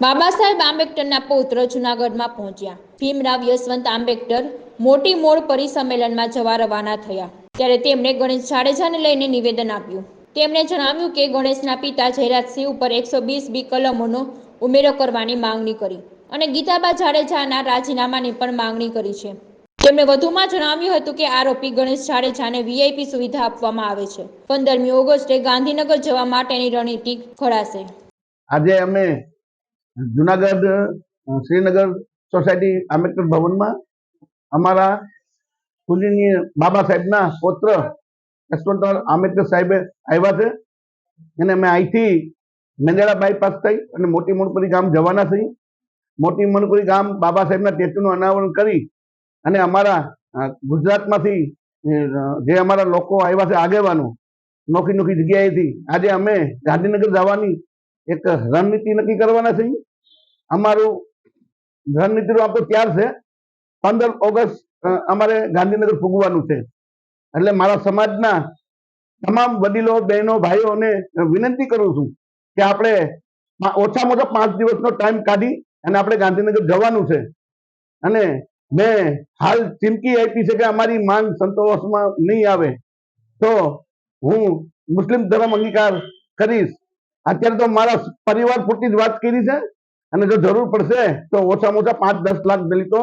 બાબા સાહેબ આંબેડકરના પૌત્ર જૂનાગઢમાં પહોંચ્યા. ભીમરાવ યશવંત આંબેડકર મોટી મોડ પરિસંમેલનમાં જવા રવાના થયા. ત્યારે તેમણે ગણેશ જાડેજાને લઈને નિવેદન આપ્યું. તેમણે જણાવ્યું કે ગણેશના પિતા જયરાજસિંહ ઉપર એકસો વીસ બી કલમોનો ઉમેરો કરવાની માંગણી કરી અને ગીતાબા જાડેજાના રાજીનામાની પણ માંગણી કરી છે. તેમણે વધુમાં જણાવ્યું હતું કે આરોપી ગણેશ જાડેજાને વીઆઈપી સુવિધા આપવામાં આવે છે. પંદરમી ઓગસ્ટે ગાંધીનગર જવા માટેની રણનીતિ ઘડાશે. આજે અમે જુનાગઢ શ્રીનગર સોસાયટી આંબેડકર ભવનમાં અમારા પૂજનીય બાબા સાહેબના પુત્ર યશવંતરાવ આંબેડકર સાહેબે આવ્યા છે. અને અમે અહીંથી મેંદડા બાયપાસ થઈ અને મોટી મણપુરી ગામ જવાના છીએ. મોટી મણપુરી ગામ બાબા સાહેબના ટેટુનું અનાવરણ કરી અને અમારા ગુજરાતમાંથી જે અમારા લોકો આવ્યા છે આગેવાનો, નોખી નોખી જગ્યાએથી આજે અમે ગાંધીનગર જવાની એક રણનીતિ નક્કી કરવાના છે અમારું રણનીતિનું આપણું ત્યાર છે. પંદર ઓગસ્ટ અમારે ગાંધીનગર ફૂગવાનું છે. એટલે મારા સમાજના તમામ વડીલો, બહેનો, ભાઈઓને વિનંતી કરું છું કે આપણે ઓછામાં ઓછા પાંચ દિવસનો ટાઈમ કાઢી અને આપણે ગાંધીનગર જવાનું છે. અને મેં હાલ ચીમકી આપી છે કે અમારી માંગ સંતોષમાં નહીં આવે. તો હું મુસ્લિમ ધર્મ અંગીકાર કરીશ. અત્યારે તો મારા પરિવાર પૂરતી જ વાત કરી છે. અને જો જરૂર પડશે તો ઓછામાં ઓછા પાંચ દસ લાખ દલિતો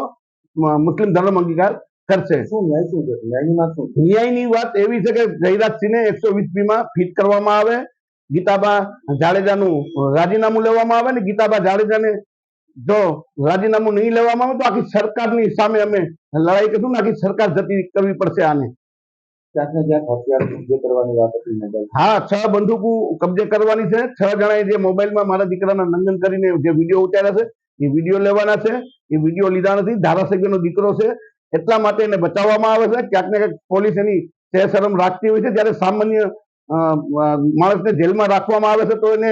મુસ્લિમ ધર્મ અંગીકાર કરશે. ન્યાયની વાત એવી છે કે જયરાજસિંહને એકસો વીસમાં ફિટ કરવામાં આવે ગીતાબા જાડેજાનું રાજીનામું લેવામાં આવે ને ગીતાબા જાડેજાને જો રાજીનામું નહીં લેવામાં આવે તો આખી સરકારની સામે અમે લડાઈ કરશું ને આખી સરકાર જતી કરવી પડશે આને. હા, છ બંદૂકો કબજે કરવાની છે. છ જણાએ જે મોબાઈલમાં મારા દીકરાના નંદન કરીને જે વીડિયો ઉતાર્યા છે, એ વીડિયો લેવાના છે. એ વીડિયો લીધા નથી. ધારાસભ્યનો દીકરો છે. એટલા માટે એને બચાવવામાં આવે છે. ક્યાંક ને ક્યાંક પોલીસ એની શરમ રાખતી હોય છે. જ્યારે સામાન્ય માણસને જેલમાં રાખવામાં આવે છે, તો એને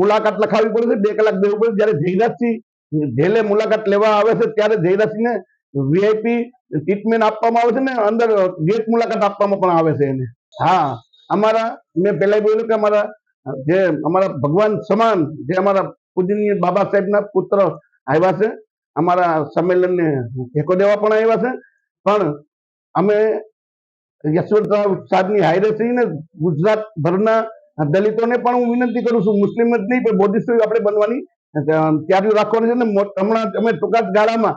મુલાકાત લખાવી પડે છે. બે કલાક દેવું પડે. જ્યારે જયરાજસિંહ જેલે મુલાકાત લેવા આવે છે, ત્યારે જયરાજસિંહને વીઆઈપી ટ્રીટમેન્ટ આપવામાં આવે છે ને, અંદર ગેટ મુલાકાત આપવામાં પણ આવે છે એને. હા, અમારા, મેં પહેલા બોલ્યું કે અમારા, જે અમારા ભગવાન સમાન, જે અમારા પૂજનીય બાબા સાહેબના પુત્ર આવ્યા છે, અમારા સંમેલનને ટેકો દેવા પણ આવ્યા છે. પણ અમે યશવંતરાવ સાહેબની હાઈરે થઈને ગુજરાત ભરના દલિતોને પણ હું વિનંતી કરું છું, મુસ્લિમ જ નહીં પણ બૌદ્ધિસ્ટ આપણે બનવાની તૈયારીઓ રાખવાની છે ને હમણાં અમે ટૂંકા ગાળામાં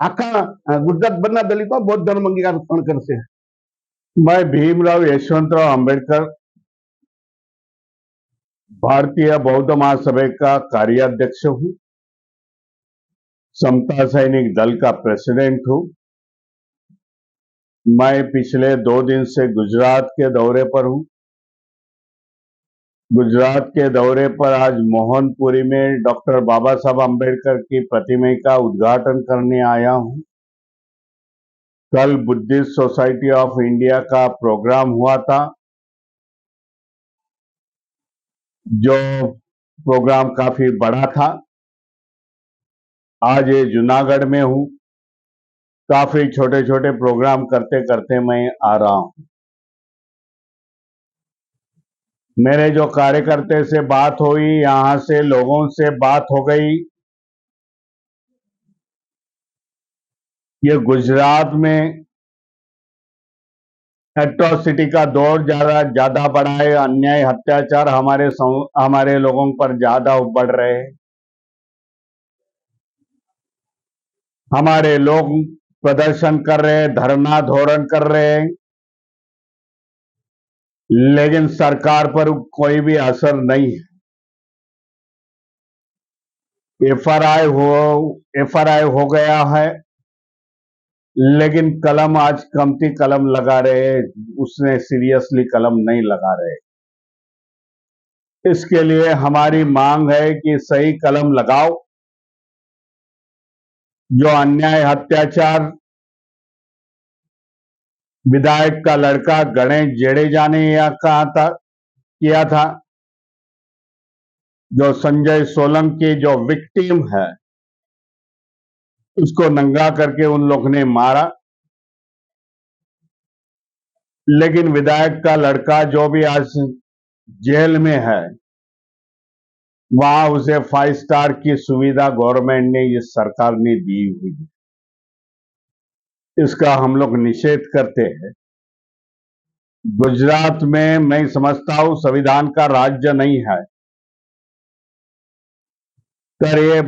આખા અ, ગુજરાત ભરના દલિતો બૌદ્ધ ધર્મ અંગીકાર પણ કરશે मैं भीमराव यशवंतराव अंबेडकर भारतीय बौद्ध महासभा का कार्याध्यक्ष हूं समता सैनिक दल का प्रेसिडेंट हूं मैं पिछले दो दिन से गुजरात के दौरे पर हूं गुजरात के दौरे पर आज मोहनपुरी में डॉक्टर बाबा साहब अंबेडकर की प्रतिमा का उद्घाटन करने आया हूँ। कल बुद्धिस्ट सोसाइटी ऑफ़ इंडिया का प्रोग्राम हुआ था, जो प्रोग्राम काफ़ी बड़ा था। आज ये जूनागढ़ में हूँ। काफ़ी छोटे छोटे प्रोग्राम करते करते मैं आ रहा हूँ। मेरे जो कार्यकर्ते से बात हुई, यहाँ से लोगों से बात हो गई। ये गुजरात में एट्रोसिटी का दौर ज़्यादा ज़्यादा बढ़ा है अन्याय, अत्याचार हमारे हमारे लोगों पर ज़्यादा बढ़ रहे हैं। हमारे लोग प्रदर्शन कर रहे हैं, धरना धोरण कर रहे हैं। लेकिन सरकार पर कोई भी असर नहीं है। एफआरआई हो एफआरआई हो गया है, लेकिन कलम आज कमती कलम लगा रहे उसने सीरियसली कलम नहीं लगा रहे। इसके लिए हमारी मांग है कि सही कलम लगाओ। जो अन्याय, अत्याचार विधायक का लड़का गणेश जडेजा ने यह कहा था, किया था? जो संजय सोलंकी जो विक्टिम है, उसको नंगा करके उन लोग ने मारा। लेकिन विधायक का लड़का जो भी आज जेल में है, वहाँ उसे फाइव स्टार की सुविधा गवर्नमेंट ने इस सरकार ने दी हुई है। इसका हम लोग निषेध करते हैं। गुजरात में मैं समझता हूँ संविधान का राज्य नहीं है। पर ये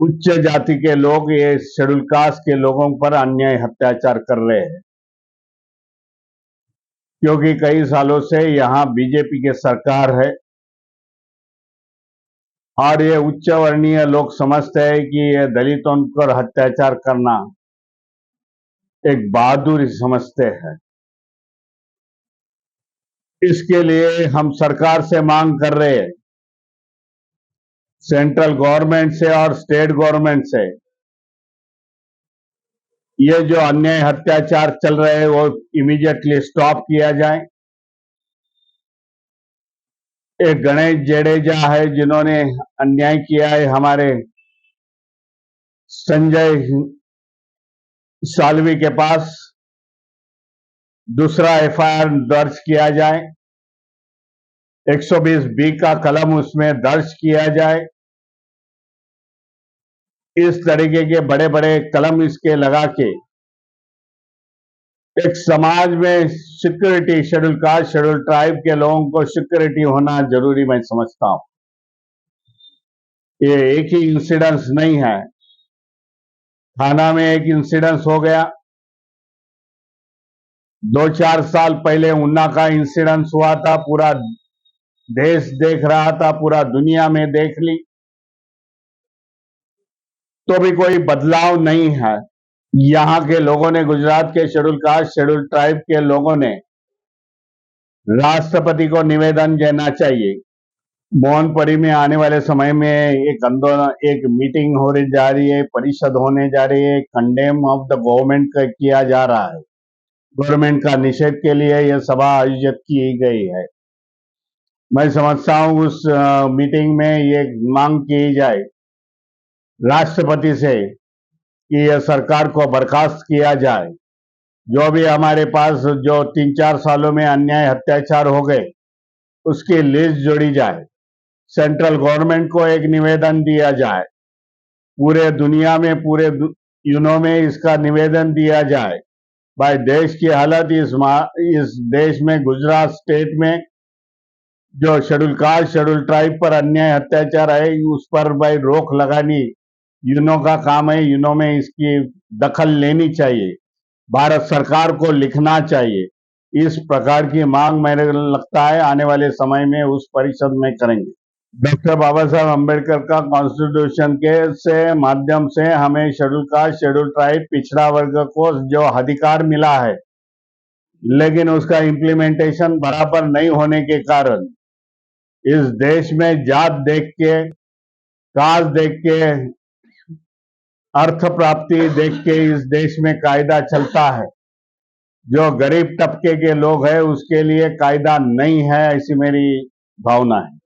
उच्च जाति के लोग, ये शेड्यूल कास्ट के लोगों पर अन्याय अत्याचार कर रहे हैं। क्योंकि कई सालों से यहाँ बीजेपी की सरकार है। और ये उच्च वर्णीय लोग समझते हैं कि ये दलितों पर अत्याचार करना एक बहादुरी समझते हैं। इसके लिए हम सरकार से मांग कर रहे हैं। सेंट्रल गवर्नमेंट से और स्टेट गवर्नमेंट से। ये जो अन्याय अत्याचार चल रहे हैं, वो इमीडिएटली स्टॉप किया जाए। एक गणेश जडेजा है, जिन्होंने अन्याय किया है हमारे संजय सालवी के पास दूसरा एफआईआर दर्ज किया जाए। 120 बी का कलम उसमें दर्ज किया जाए। इस तरीके के बड़े बड़े कलम इसके लगा के एक समाज में security schedule caste schedule tribe के लोगों को सिक्योरिटी होना ज़रूरी मैं समझता हूँ। ये एक ही इंसिडेंस नहीं है। थाना में एक इंसिडेंस हो गया। दो चार साल पहले उन्ना का इंसिडेंस हुआ था, पूरा देश देख रहा था, पूरा दुनिया में देख ली। तो भी कोई बदलाव नहीं है। यहाँ के लोगों ने, गुजरात के शेड्यूल कास्ट, शेड्यूल ट्राइब के लोगों ने राष्ट्रपति को निवेदन देना चाहिए। मोहनपुरी में आने वाले समय में एक आंदोलन एक मीटिंग होने जा रही है, परिषद होने जा रही है कंडेम ऑफ़ द गवर्नमेंट का किया जा रहा है। गवर्नमेंट का निषेध के लिए यह सभा आयोजित की गई है। मैं समझता हूँ उस मीटिंग में ये मांग की जाए। राष्ट्रपति से कि यह सरकार को बर्खास्त किया जाए। जो भी हमारे पास जो तीन चार सालों में अन्याय, अत्याचार हो गए, उसकी लिस्ट जोड़ी जाए। सेंट्रल गवर्नमेंट को एक निवेदन दिया जाए। पूरे दुनिया में, पूरे यूनो में इसका निवेदन दिया जाए। भाई, देश की हालत इस इस देश में, गुजरात स्टेट में, जो शेड्यूल कास्ट शेड्यूल ट्राइब पर अन्याय, अत्याचार है, उस पर भाई रोक लगानी, यूनो का काम है, यूनो में इसकी दखल लेनी चाहिए। भारत सरकार को लिखना चाहिए। इस प्रकार की मांग मेरे लगता है आने वाले समय में उस परिषद में करेंगे। डॉक्टर बाबा साहब अंबेडकर का कॉन्स्टिट्यूशन के से माध्यम से हमें शेड्यूल कास्ट शेड्यूल ट्राइब पिछड़ा वर्ग को जो अधिकार मिला है, लेकिन उसका इम्प्लीमेंटेशन बराबर नहीं होने के कारण इस देश में जात देख के, काज देख के, अर्थ प्राप्ति देख के इस देश में कायदा चलता है। जो गरीब तबके के लोग है, उसके लिए कायदा नहीं है, ऐसी मेरी भावना है।